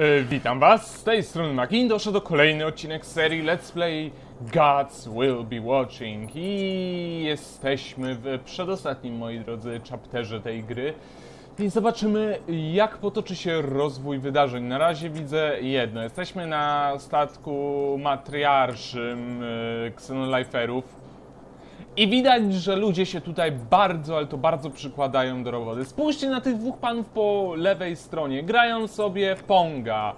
E, witam was, z tej strony Magin, doszedł kolejny odcinek serii Let's Play Gods Will Be Watching. I jesteśmy w przedostatnim, moi drodzy, chapterze tej gry. I zobaczymy jak potoczy się rozwój wydarzeń. Na razie widzę jedno, jesteśmy na statku matriarszym e, Xenoliferów i widać, że ludzie się tutaj bardzo, ale to bardzo przykładają do roboty. Spójrzcie na tych dwóch panów po lewej stronie. Grają sobie Ponga.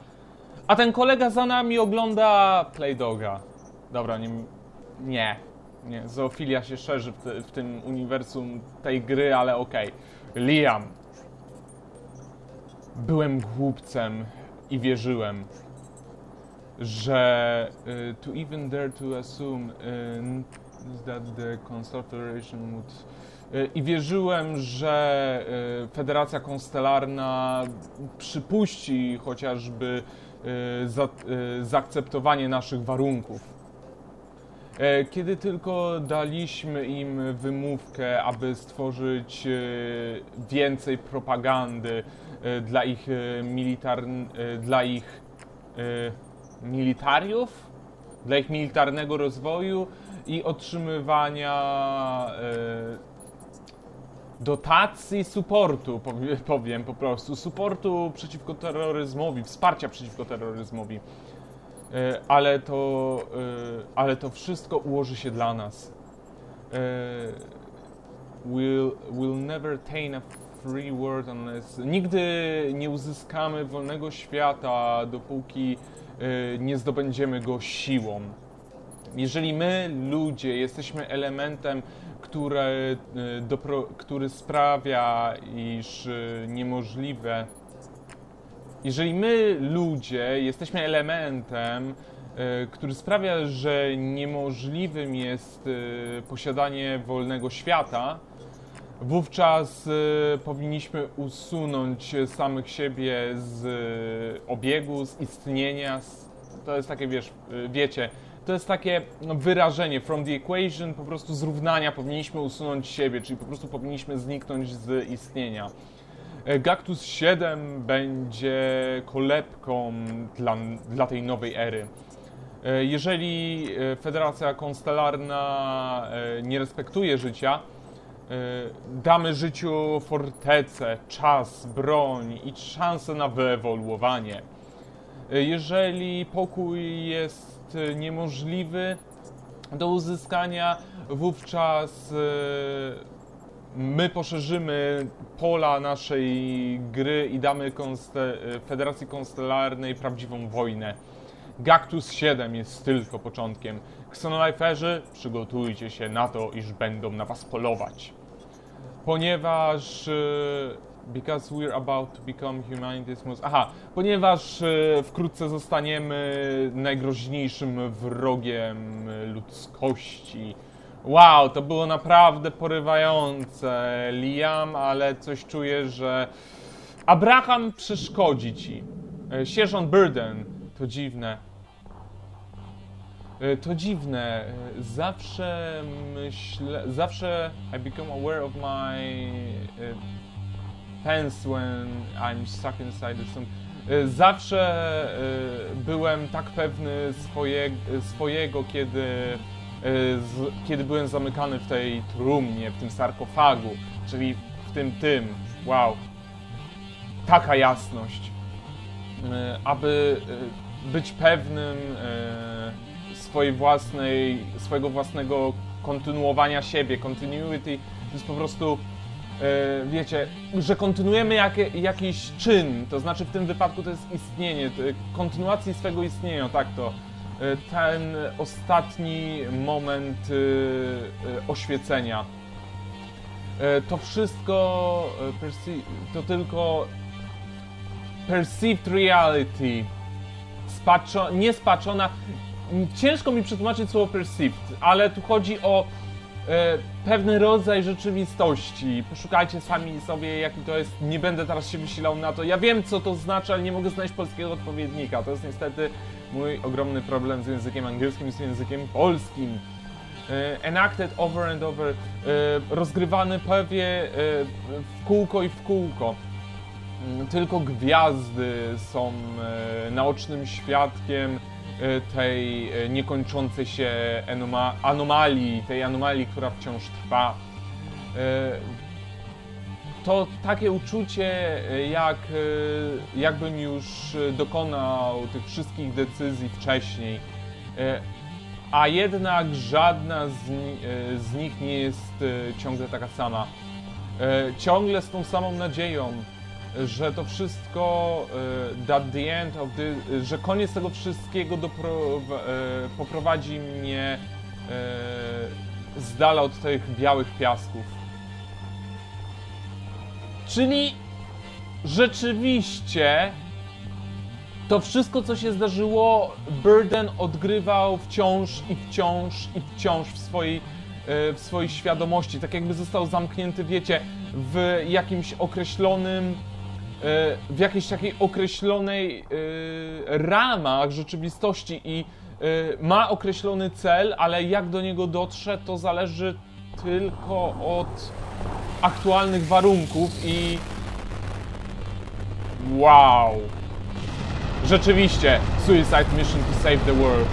A ten kolega za nami ogląda Playdoga. Dobra, nie... Nie. Nie, zoofilia się szerzy w, te, w tym uniwersum tej gry, ale okej. Liam. Byłem głupcem i wierzyłem, że y, to even dare to assume y, that the would... Y, I wierzyłem, że y, Federacja Konstelarna przypuści chociażby y, za, zaakceptowanie naszych warunków. E, Kiedy tylko daliśmy im wymówkę, aby stworzyć e, więcej propagandy e, dla ich e, militar... e, dla ich e, militariów, dla ich militarnego rozwoju i otrzymywania e, dotacji, supportu, powie- powiem po prostu, supportu przeciwko terroryzmowi, wsparcia przeciwko terroryzmowi. E, ale to, e, ale to wszystko ułoży się dla nas. We'll, we'll never attain a free world unless... Nigdy nie uzyskamy wolnego świata, dopóki nie zdobędziemy go siłą. Jeżeli my, ludzie, jesteśmy elementem, które, e, dopro, który sprawia, iż e, niemożliwe jeżeli my, ludzie, jesteśmy elementem, e, który sprawia, że niemożliwym jest posiadanie wolnego świata, wówczas powinniśmy usunąć samych siebie z obiegu, z istnienia. To jest takie, wiesz, wiecie, to jest takie no, wyrażenie from the equation, po prostu z równania powinniśmy usunąć siebie, czyli po prostu powinniśmy zniknąć z istnienia. E, Gactus 7 będzie kolebką dla, dla tej nowej ery. E, Jeżeli e, Federacja Konstelarna nie respektuje życia, damy życiu fortecę, czas, broń i szansę na wyewoluowanie. Jeżeli pokój jest e, niemożliwy do uzyskania, wówczas e, my poszerzymy pola naszej gry i damy konste- Federacji Konstelarnej prawdziwą wojnę. Gactus 7 jest tylko początkiem. Xenoliferzy, przygotujcie się na to, iż będą na was polować. Ponieważ... e, Because we're about to become humanity's most... Aha, ponieważ e, wkrótce zostaniemy najgroźniejszym wrogiem ludzkości. Wow, to było naprawdę porywające, Liam, ale coś czuję, że Abraham przeszkodzi ci. E, Sierżant Burden, to dziwne. E, To dziwne. e, Zawsze myślę, zawsze I become aware of my e, pants when I'm stuck inside. E, Zawsze e, byłem tak pewny swoje, swojego, kiedy, z, kiedy byłem zamykany w tej trumnie, w tym sarkofagu, czyli w tym tym. Wow. Taka jasność. Aby być pewnym swojej własnej, swojego własnego kontynuowania siebie. Continuity to jest po prostu wiecie, że kontynuujemy jakiś czyn, to znaczy w tym wypadku to jest istnienie, kontynuacji swego istnienia, tak to. E, Ten ostatni moment e, e, oświecenia. E, To wszystko, e, to tylko perceived reality, spaczo, niespaczona. Ciężko mi przetłumaczyć słowo perceived, ale tu chodzi o e, pewny rodzaj rzeczywistości. Poszukajcie sami sobie, jaki to jest. Nie będę teraz się wysilał na to. Ja wiem, co to znaczy, ale nie mogę znaleźć polskiego odpowiednika. To jest niestety mój ogromny problem z językiem angielskim i z językiem polskim. E, enacted over and over, e, rozgrywany prawie e, w kółko i w kółko. Mm, Tylko gwiazdy są e, naocznym świadkiem e, tej e, niekończącej się anoma- anomalii, tej anomalii, która wciąż trwa. E, To takie uczucie, e, jak, e, jakbym już e, dokonał tych wszystkich decyzji wcześniej, E, a jednak żadna z, e, z nich nie jest e, ciągle taka sama. E, Ciągle z tą samą nadzieją, że to wszystko, e, that the end of the, że koniec tego wszystkiego e, poprowadzi mnie e, z dala od tych białych piasków. Czyli rzeczywiście to wszystko, co się zdarzyło, Burden odgrywał wciąż i wciąż i wciąż w swojej, w swojej świadomości. Tak jakby został zamknięty, wiecie, w jakimś określonym, w jakiejś takiej określonej e, ramach rzeczywistości i e, ma określony cel, ale jak do niego dotrze, to zależy tylko od aktualnych warunków i wow. Rzeczywiście, Suicide Mission to Save the World.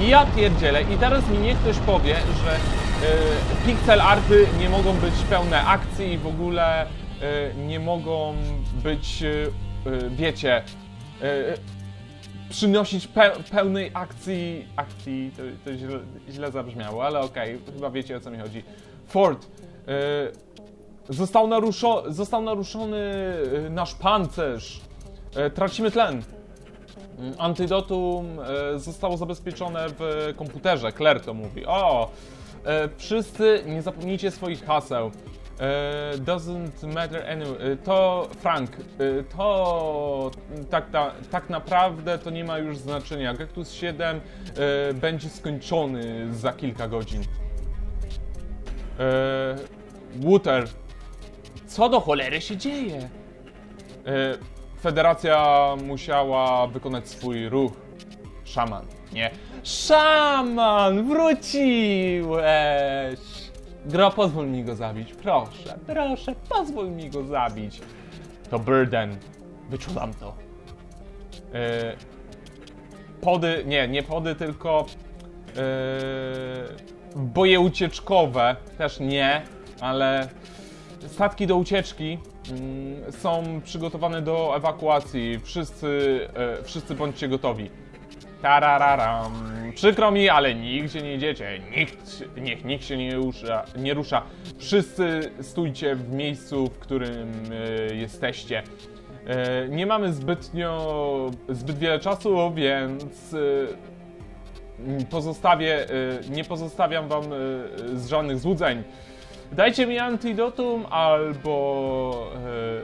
I ja pierdzielę, i teraz mi niech ktoś powie, że pixel arty nie mogą być pełne akcji i w ogóle y, nie mogą być, y, wiecie, przynosić pe pełnej akcji, akcji, to, to źle, źle zabrzmiało, ale okej, chyba wiecie o co mi chodzi. Ford, Został, naruszo został naruszony nasz pancerz. E, Tracimy tlen. Mm, Antidotum e, zostało zabezpieczone w komputerze. Claire to mówi. O! E, Wszyscy nie zapomnijcie swoich haseł. E, Doesn't matter anyway. E, To Frank. e, To tak, ta, tak naprawdę to nie ma już znaczenia. Cactus 7 e, będzie skończony za kilka godzin. E, Water. Co do cholery się dzieje? E, Federacja musiała wykonać swój ruch. Szaman, nie? Szaman! Wróciłeś! Gro, pozwól mi go zabić, proszę, proszę, pozwól mi go zabić. To Burden. Wyczułam to. E, pody, nie, nie pody, tylko e, boje ucieczkowe. Też nie, ale statki do ucieczki mm, są przygotowane do ewakuacji. Wszyscy, e, wszyscy bądźcie gotowi. Tarararam. Przykro mi, ale nigdzie nie idziecie. Nikt, niech nikt się nie rusza. Nie rusza. Wszyscy stójcie w miejscu, w którym e, jesteście. E, nie mamy zbytnio, zbyt wiele czasu, więc e, pozostawię, nie pozostawiam wam z żadnych złudzeń. Dajcie mi antidotum, albo,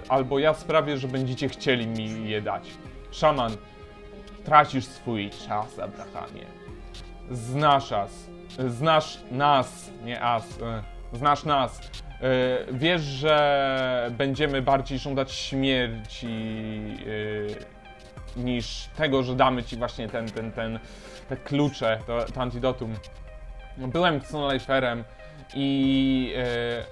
albo ja sprawię, że będziecie chcieli mi je dać. Szaman, tracisz swój czas, Abrahamie. Znasz nas. Znasz nas, nie as. e, Znasz nas. E, Wiesz, że będziemy bardziej żądać śmierci e, niż tego, że damy ci właśnie ten, ten, ten, te klucze, to, to antidotum. Byłem Xenoliferem i, e,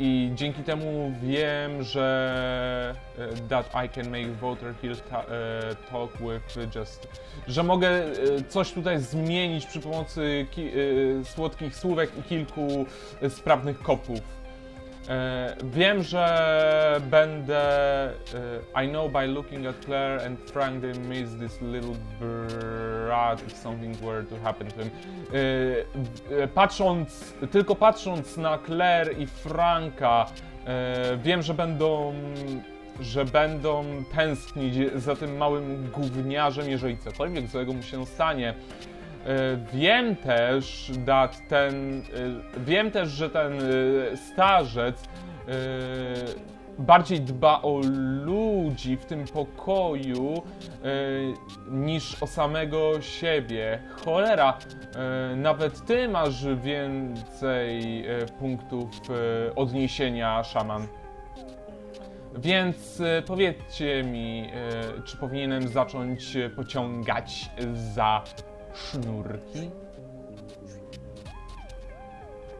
i dzięki temu wiem, że e, that I can make voter heal ta, e, talk with just, że mogę e, coś tutaj zmienić przy pomocy ki, słodkich słówek i kilku sprawnych kopów. E, wiem, że będę. E, I know by looking at Claire and Frank they miss this little brat if something were to happen to him. E, patrząc, tylko patrząc na Claire i Franka, wiem, że będą. Że będą tęsknić za tym małym gówniarzem, jeżeli cokolwiek złego mu się stanie. E, Wiem też, that ten, e, wiem też, że ten e, starzec bardziej dba o ludzi w tym pokoju niż o samego siebie. Cholera, nawet ty masz więcej punktów odniesienia, szaman. Więc powiedzcie mi, czy powinienem zacząć pociągać za sznurki?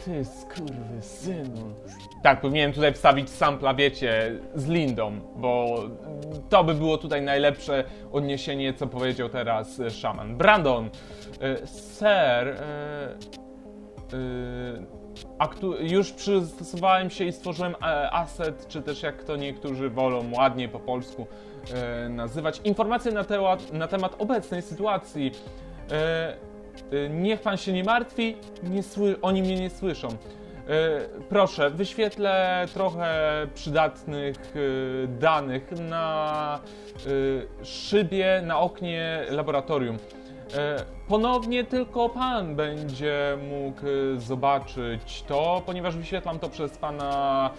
ty skurwy synu. Tak, powinienem tutaj wstawić sampla, wiecie, z Lindą, bo to by było tutaj najlepsze odniesienie, co powiedział teraz e, szaman. Brandon, e, e, aktu- już przystosowałem się i stworzyłem asset, czy też jak to niektórzy wolą ładnie po polsku nazywać, informacje na, na temat obecnej sytuacji. E, e, niech pan się nie martwi, nie oni mnie nie słyszą. E, Proszę, wyświetlę trochę przydatnych danych na szybie, na oknie laboratorium. Ponownie tylko pan będzie mógł zobaczyć to, ponieważ wyświetlam to przez pana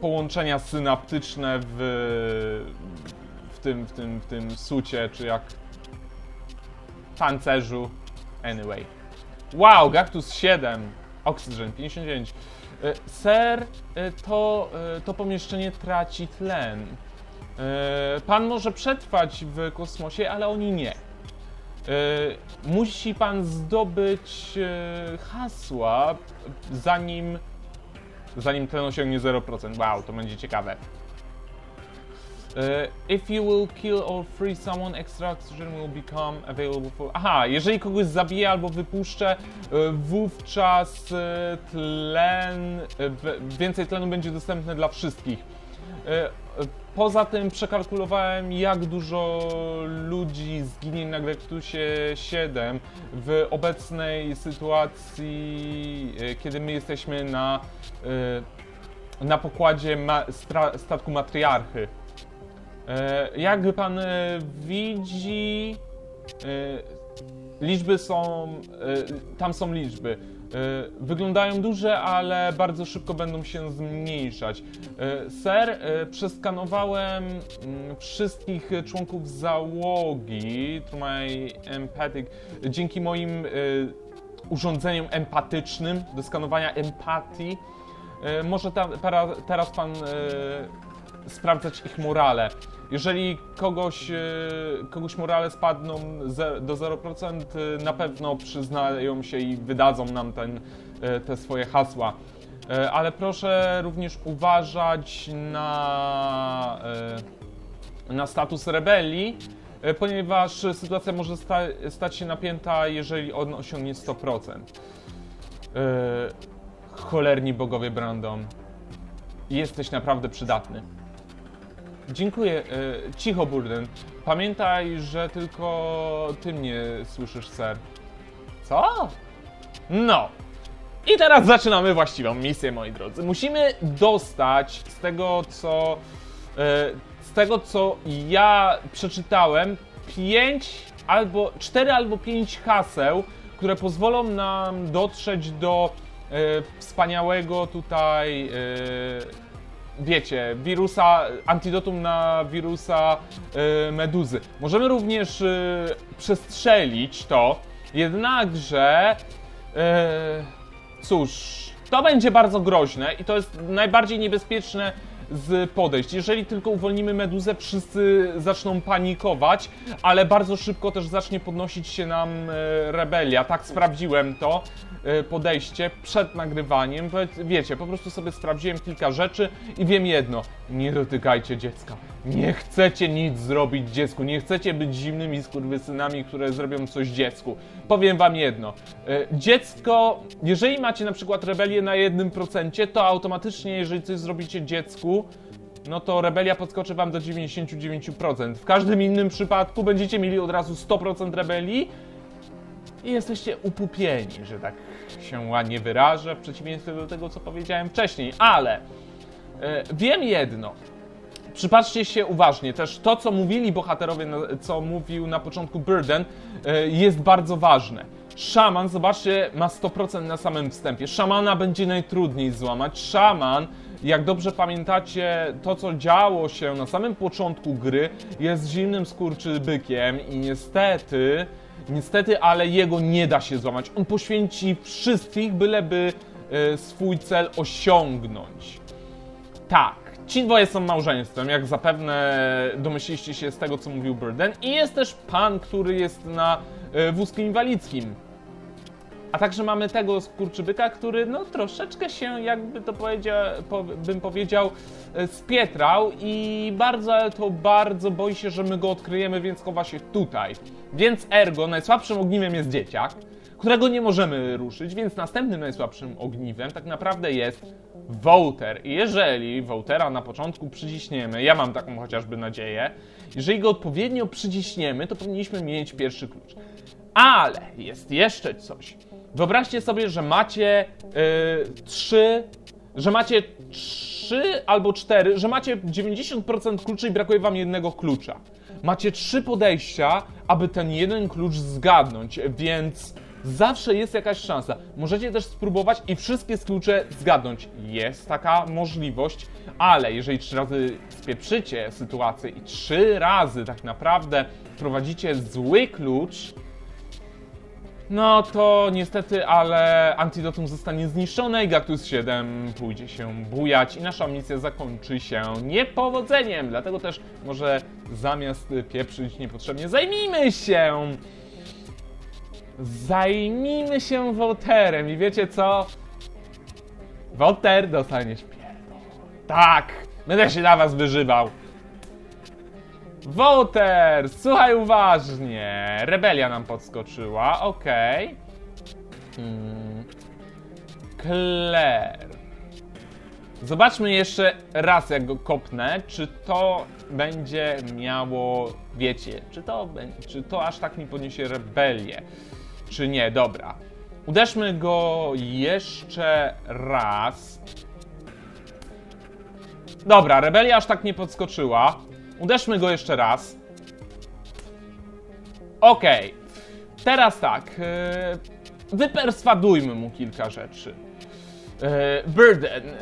połączenia synaptyczne w, w, tym, w, tym, w tym sucie, czy jak pancerzu. Anyway. Wow, Gactus 7. Oxygen 59. E, Ser, e, to, e, to pomieszczenie traci tlen. E, Pan może przetrwać w kosmosie, ale oni nie. Musi pan zdobyć hasła, zanim, zanim tlen osiągnie 0%. Wow, to będzie ciekawe. E, If you will kill or free someone, extra oxygen will become available for... Aha, jeżeli kogoś zabiję albo wypuszczę, e, wówczas e, tlen, więcej tlenu będzie dostępne dla wszystkich. Poza tym przekalkulowałem, jak dużo ludzi zginie na Grektusie 7 w obecnej sytuacji, kiedy my jesteśmy na, na pokładzie ma, statku matriarchy. E, Jak pan e, widzi, e, liczby są, tam są liczby. Wyglądają duże, ale bardzo szybko będą się zmniejszać. Ser, przeskanowałem mm, wszystkich członków załogi, my empathic, dzięki moim urządzeniom empatycznym do skanowania empatii. Może ta, para, teraz pan sprawdzać ich morale. Jeżeli kogoś, e, kogoś morale spadną do 0%, e, na pewno przyznają się i wydadzą nam ten, e, te swoje hasła. Ale proszę również uważać na, na status rebelii, ponieważ sytuacja może sta, stać się napięta, jeżeli on osiągnie 100%. E, Cholerni bogowie Brandon. Jesteś naprawdę przydatny. Dziękuję. E, cicho, Burden. Pamiętaj, że tylko ty mnie słyszysz, ser. Co? No. I teraz zaczynamy właściwą misję, moi drodzy. Musimy dostać z tego, co. E, z tego, co ja przeczytałem, 5 albo 4 albo 5 haseł, które pozwolą nam dotrzeć do e, wspaniałego tutaj. Wiecie, wirusa, antidotum na wirusa e, meduzy. Możemy również e, przestrzelić to, jednakże e, cóż, to będzie bardzo groźne i to jest najbardziej niebezpieczne z podejść. Jeżeli tylko uwolnimy meduzę, wszyscy zaczną panikować, ale bardzo szybko też zacznie podnosić się nam rebelia. Tak sprawdziłem to podejście przed nagrywaniem. Wiecie, po prostu sobie sprawdziłem kilka rzeczy i wiem jedno: nie dotykajcie dziecka. Nie chcecie nic zrobić dziecku, nie chcecie być zimnymi skurwysynami, które zrobią coś dziecku. Powiem wam jedno. e, Dziecko, jeżeli macie na przykład rebelię na 1%, to automatycznie, jeżeli coś zrobicie dziecku, no to rebelia podskoczy wam do 99%. W każdym innym przypadku będziecie mieli od razu 100% rebelii i jesteście upupieni, że tak się ładnie wyrażę, w przeciwieństwie do tego, co powiedziałem wcześniej. Ale e, wiem jedno. Przypatrzcie się uważnie, też to, co mówili bohaterowie, co mówił na początku Burden, e, jest bardzo ważne. Szaman, zobaczcie, ma 100% na samym wstępie. Szamana będzie najtrudniej złamać. Szaman, jak dobrze pamiętacie, to co działo się na samym początku gry, jest zimnym skurczybykiem i niestety, niestety, ale jego nie da się złamać. On poświęci wszystkich, byleby e, swój cel osiągnąć. Tak, ci dwoje są małżeństwem, jak zapewne domyśliście się z tego, co mówił Burden. I jest też pan, który jest na e, wózku inwalidzkim. A także mamy tego skurczybyka, który no troszeczkę się, jakby to powiedział, po, bym powiedział, e, spietrał i bardzo, ale to bardzo boi się, że my go odkryjemy, więc chowa się tutaj. Więc ergo, najsłabszym ogniwem jest dzieciak, którego nie możemy ruszyć, więc następnym najsłabszym ogniwem tak naprawdę jest Wołter. I jeżeli Wołtera na początku przyciśniemy, ja mam taką chociażby nadzieję, jeżeli go odpowiednio przyciśniemy, to powinniśmy mieć pierwszy klucz. Ale jest jeszcze coś. Wyobraźcie sobie, że macie yy, trzy, że macie trzy albo cztery, że macie 90% kluczy i brakuje wam jednego klucza. Macie trzy podejścia, aby ten jeden klucz zgadnąć, więc zawsze jest jakaś szansa. Możecie też spróbować i wszystkie klucze zgadnąć. Jest taka możliwość, ale jeżeli trzy razy spieprzycie sytuację i trzy razy tak naprawdę prowadzicie zły klucz, no to niestety, ale antidotum zostanie zniszczone i Gactus 7 pójdzie się bujać i nasza misja zakończy się niepowodzeniem. Dlatego też może zamiast pieprzyć niepotrzebnie zajmijmy się Zajmijmy się Wolterem i wiecie co? Wolter dostaniesz pierdol. Tak! Będę się na was wyżywał. Wolter! Słuchaj uważnie. Rebelia nam podskoczyła, okej. Okay. Hmm. Claire. Zobaczmy jeszcze raz, jak go kopnę, czy to będzie miało, wiecie, czy to, czy to aż tak mi podniesie rebelię czy nie. Dobra. Uderzmy go jeszcze raz. Dobra, rebelia aż tak nie podskoczyła. Uderzmy go jeszcze raz. Okej. Okay. Teraz tak. E, wyperswadujmy mu kilka rzeczy. E, Burden, e,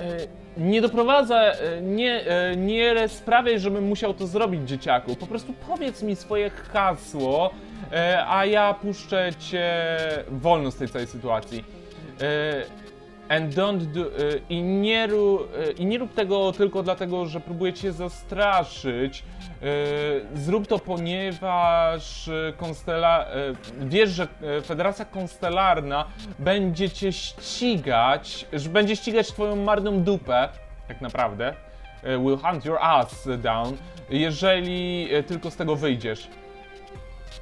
nie doprowadza, nie, nie sprawiaj, żebym musiał to zrobić, dzieciaku. Po prostu powiedz mi swoje hasło, a ja puszczę cię wolno z tej całej sytuacji. And don't do, e, i, nie rób, I nie rób tego tylko dlatego, że próbuję cię zastraszyć. Zrób to, ponieważ konstela... wiesz, że Federacja Konstelarna będzie cię ścigać, że będzie ścigać twoją marną dupę, tak naprawdę. Will hunt your ass down, jeżeli tylko z tego wyjdziesz.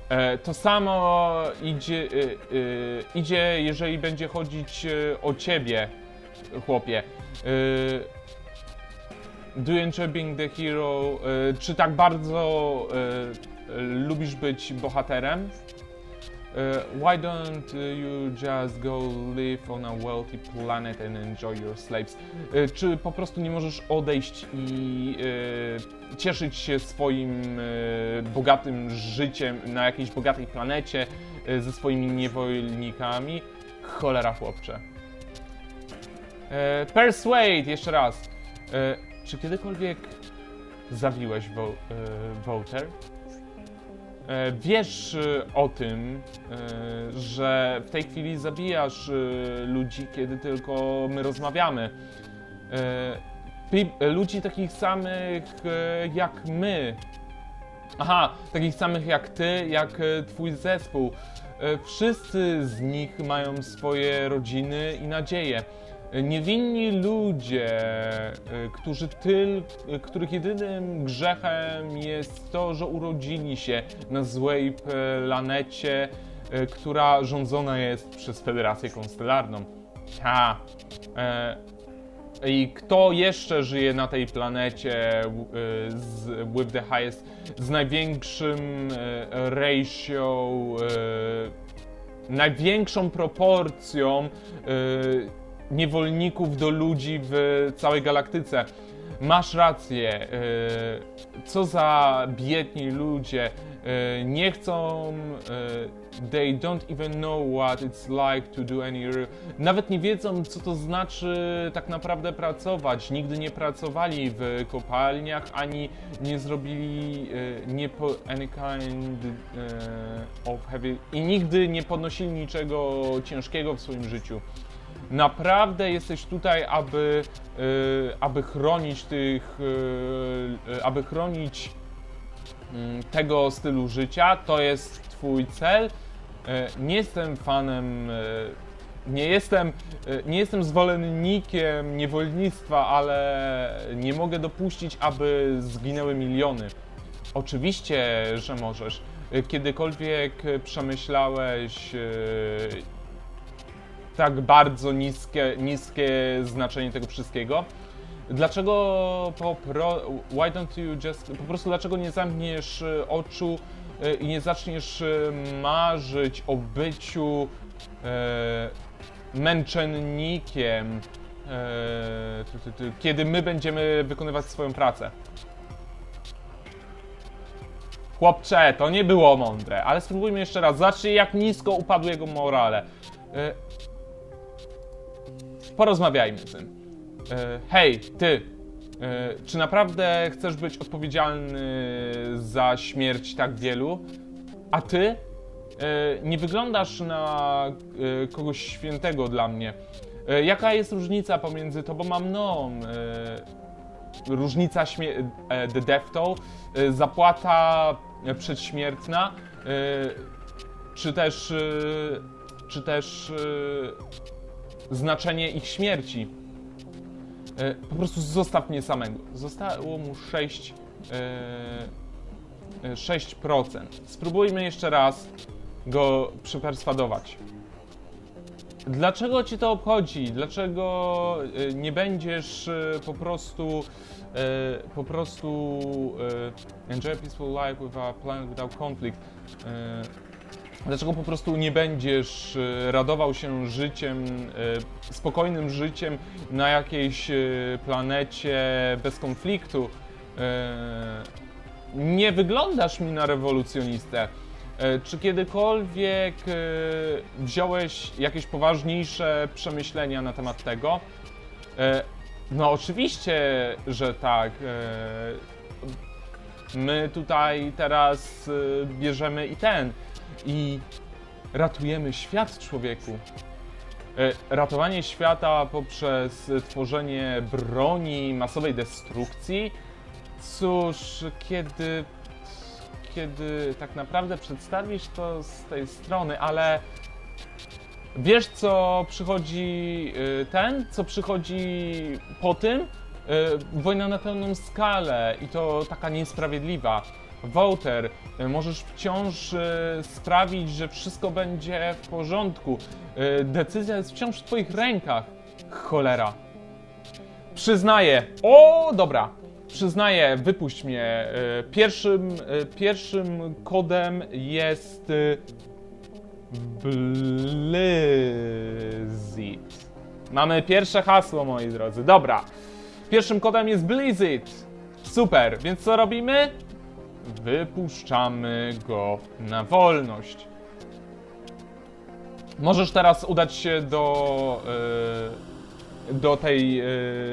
E, to samo idzie, e, e, idzie, jeżeli będzie chodzić o ciebie, chłopie. Do you enjoy being the hero? Czy tak bardzo lubisz być bohaterem? Uh, why don't uh, you just go live on a wealthy planet and enjoy your slaves? Uh, czy po prostu nie możesz odejść i cieszyć się swoim bogatym życiem na jakiejś bogatej planecie ze swoimi niewolnikami? Cholera chłopcze. Persuade, jeszcze raz. Czy kiedykolwiek zabiłeś Wo Voter? E, wiesz e, o tym, e, że w tej chwili zabijasz ludzi, kiedy tylko my rozmawiamy. Ludzi takich samych jak my. Aha, takich samych jak ty, jak twój zespół. Wszyscy z nich mają swoje rodziny i nadzieje. Niewinni ludzie, y, którzy tyl, y, których jedynym grzechem jest to, że urodzili się na złej planecie, y, która rządzona jest przez Federację Konstelarną. Ha. E, I kto jeszcze żyje na tej planecie z, with the highest, z największym ratio, największą proporcją niewolników do ludzi w całej galaktyce. Masz rację. E, co za biedni ludzie. E, nie chcą. E, they don't even know what it's like to do any. Nawet nie wiedzą, co to znaczy tak naprawdę pracować. Nigdy nie pracowali w kopalniach, ani nie zrobili nie po any kind of heavy. i nigdy nie podnosili niczego ciężkiego w swoim życiu naprawdę jesteś tutaj, aby, yy, aby chronić tych, yy, aby chronić yy, tego stylu życia. To jest twój cel. Y, nie jestem fanem y, nie jestem, y, nie jestem zwolennikiem niewolnictwa, ale nie mogę dopuścić, aby zginęły miliony. Oczywiście, że możesz. Y, Kiedykolwiek przemyślałeś y, tak bardzo niskie, niskie znaczenie tego wszystkiego? Dlaczego po pro, why don't you just, po prostu dlaczego nie zamkniesz y, oczu y, i nie zaczniesz y, marzyć o byciu e, męczennikiem, e, ty, ty, ty, kiedy my będziemy wykonywać swoją pracę? Chłopcze, to nie było mądre, ale spróbujmy jeszcze raz. Zobaczcie, jak nisko upadły jego morale. Porozmawiajmy z nim. E, hej, ty, e, czy naprawdę chcesz być odpowiedzialny za śmierć tak wielu? A ty? E, nie wyglądasz na kogoś świętego dla mnie. Jaka jest różnica pomiędzy tobą a mną? Różnica śmie- e, zapłata przedśmiertna, czy też, czy też znaczenie ich śmierci. E, Po prostu zostaw mnie samego. Zostało mu 6, e, e, 6%. Spróbujmy jeszcze raz go przyperswadować. Dlaczego ci to obchodzi? Dlaczego e, nie będziesz e, po prostu e, po prostu e, enjoy a peaceful life with a planet without conflict? Dlaczego po prostu nie będziesz e, radował się życiem, e, spokojnym życiem na jakiejś e, planecie bez konfliktu? Nie wyglądasz mi na rewolucjonistę. Czy kiedykolwiek wziąłeś jakieś poważniejsze przemyślenia na temat tego? No, oczywiście, że tak. My tutaj teraz bierzemy i ten. I ratujemy świat człowieku. E, Ratowanie świata poprzez tworzenie broni masowej destrukcji? Cóż, kiedy kiedy tak naprawdę przedstawisz to z tej strony, ale wiesz co przychodzi y, ten, co przychodzi po tym? Y, Wojna na pełną skalę i to taka niesprawiedliwa. Wołter, możesz wciąż y, sprawić, że wszystko będzie w porządku. Y, Decyzja jest wciąż w twoich rękach. Cholera. Przyznaję. O, dobra. Przyznaję, wypuść mnie. Y, Pierwszym, pierwszym kodem jest Blizzit. Mamy pierwsze hasło, moi drodzy. Dobra. Pierwszym kodem jest Blizzit. Super, więc co robimy? Wypuszczamy go na wolność. Możesz teraz udać się do, e, do, tej, e,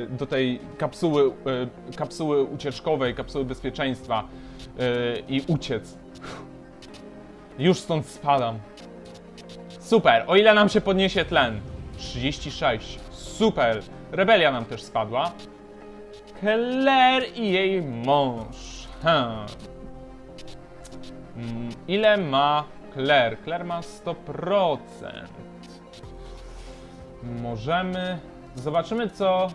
do tej kapsuły, e, kapsuły ucieczkowej, kapsuły bezpieczeństwa i uciec. Już stąd spadam. Super, o ile nam się podniesie tlen? 36. Super. Rebelia nam też spadła. Claire i jej mąż. Hmm. Mm, Ile ma Claire? Claire ma 100%. Możemy... Zobaczymy co...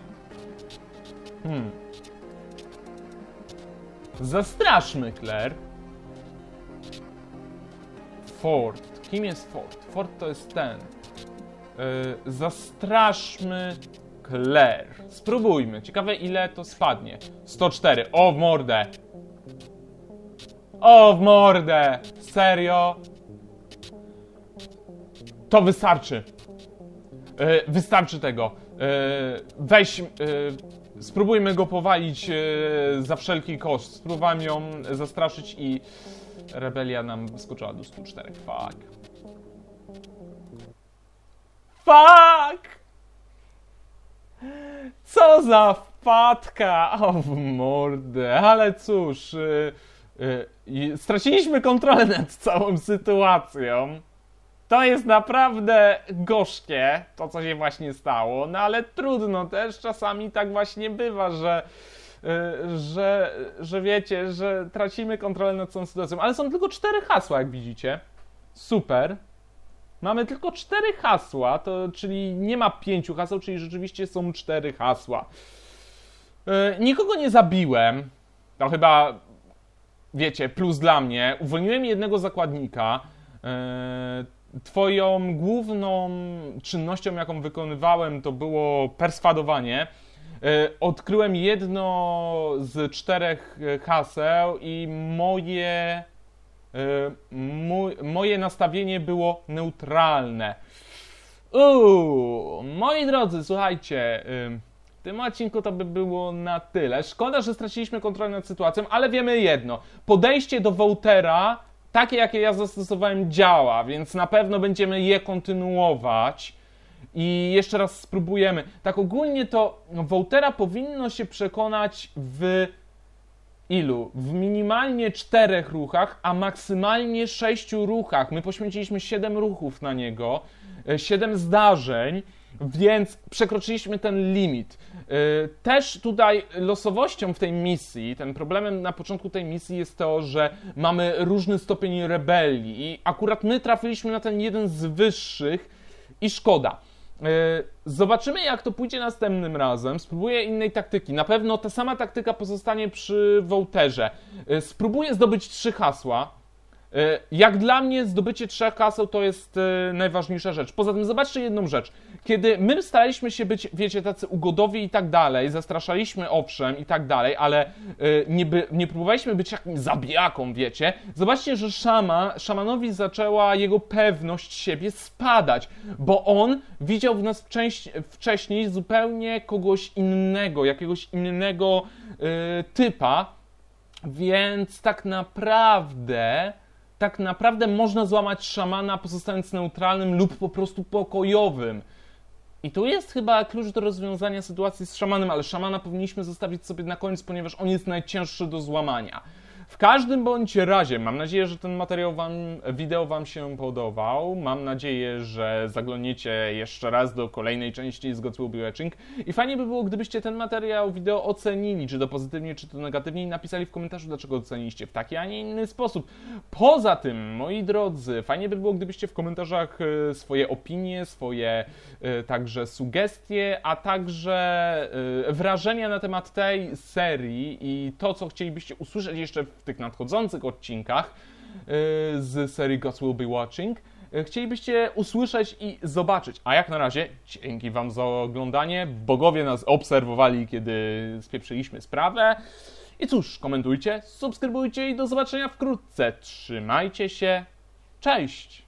Hmm. Zastraszmy Claire. Ford. Kim jest Ford? Ford to jest ten. Yy, zastraszmy Claire. Spróbujmy. Ciekawe ile to spadnie. 104. O mordę. O w mordę. Serio? To wystarczy. Yy, wystarczy tego. Yy, weź. Yy, spróbujmy go powalić yy, za wszelki koszt. Spróbowałem ją zastraszyć i rebelia nam skoczyła do 104. Fuck. Fuck! Co za wpadka! O w mordę, ale cóż, y, y, y, straciliśmy kontrolę nad całą sytuacją. To jest naprawdę gorzkie, to co się właśnie stało, no ale trudno też, czasami tak właśnie bywa, że, y, że, że wiecie, że tracimy kontrolę nad całą sytuacją. Ale są tylko cztery hasła, jak widzicie. Super. mamy tylko cztery hasła, to, czyli nie ma pięciu haseł, czyli rzeczywiście są cztery hasła. E, nikogo nie zabiłem. To chyba, wiecie, plus dla mnie. Uwolniłem jednego zakładnika. E, twoją główną czynnością, jaką wykonywałem, to było perswadowanie. E, odkryłem jedno z czterech haseł i moje, moje nastawienie było neutralne. Uuu, moi drodzy, słuchajcie, tym odcinku to by było na tyle. Szkoda, że straciliśmy kontrolę nad sytuacją, ale wiemy jedno. Podejście do Woutera, takie jakie ja zastosowałem, działa, więc na pewno będziemy je kontynuować. I jeszcze raz spróbujemy. Tak ogólnie to Woutera powinno się przekonać w ilu? W minimalnie czterech ruchach, a maksymalnie sześciu ruchach. My poświęciliśmy siedem ruchów na niego, e, siedem zdarzeń więc przekroczyliśmy ten limit. Y, też tutaj losowością w tej misji, ten problemem na początku tej misji jest to, że mamy różny stopień rebelii i akurat my trafiliśmy na ten jeden z wyższych i szkoda. Y, zobaczymy, jak to pójdzie następnym razem. Spróbuję innej taktyki. Na pewno ta sama taktyka pozostanie przy Wołterze. Y, spróbuję zdobyć trzy hasła jak dla mnie zdobycie trzech kaseł to jest e, najważniejsza rzecz. Poza tym zobaczcie jedną rzecz. Kiedy my staraliśmy się być, wiecie, tacy ugodowi i tak dalej, zastraszaliśmy owszem i tak dalej, ale e, nie, by, nie próbowaliśmy być jakimś zabijaką, wiecie. Zobaczcie, że szama, szamanowi zaczęła jego pewność siebie spadać, bo on widział w nas wcześniej zupełnie kogoś innego, jakiegoś innego typa, więc tak naprawdę tak naprawdę można złamać szamana pozostając neutralnym lub po prostu pokojowym. I tu jest chyba klucz do rozwiązania sytuacji z szamanem, ale szamana powinniśmy zostawić sobie na koniec, ponieważ on jest najcięższy do złamania. W każdym bądź razie, mam nadzieję, że ten materiał wam, wideo Wam się podobał. Mam nadzieję, że zaglądniecie jeszcze raz do kolejnej części z Gods Will Be Watching. I fajnie by było, gdybyście ten materiał wideo ocenili, czy to pozytywnie, czy to negatywnie i napisali w komentarzu, dlaczego oceniliście w taki, a nie inny sposób. Poza tym, moi drodzy, fajnie by było, gdybyście w komentarzach e, swoje opinie, swoje e, także sugestie, a także e, wrażenia na temat tej serii i to, co chcielibyście usłyszeć jeszcze w tych nadchodzących odcinkach y, z serii Gods Will Be Watching y, chcielibyście usłyszeć i zobaczyć. A jak na razie, dzięki Wam za oglądanie. Bogowie nas obserwowali, kiedy spieprzyliśmy sprawę. I cóż, komentujcie, subskrybujcie i do zobaczenia wkrótce. Trzymajcie się. Cześć!